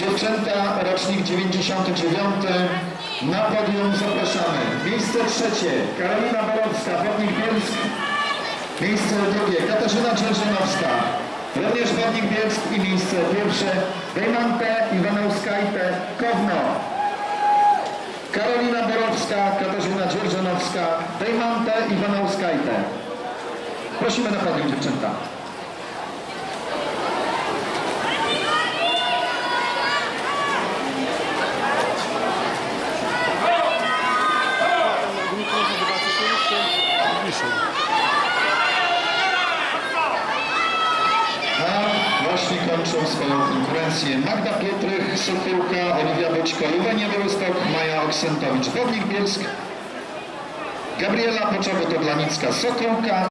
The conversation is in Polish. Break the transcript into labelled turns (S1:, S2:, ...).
S1: Dziewczęta, rocznik 99. Na podium zapraszamy. Miejsce trzecie, Karolina Borowska, Wodnik Bielsk. Miejsce drugie, Katarzyna Dzierżynowska, również Wodnik Bielsk. I miejsce pierwsze, Wejmante Iwanauskajte, Kowno. Karolina Borowska, Katarzyna Dzierżynowska, Wejmante Iwanauskajte. Prosimy na podium dziewczęta. A właśnie kończą swoją konkurencję Magda Pietrych, Sokołka, Oliwia Boćko, Juwenia Białystok, Maja Oksentowicz, Wodnik Bielsk, Gabriela Poczobut-Odlanicka, Sokołka,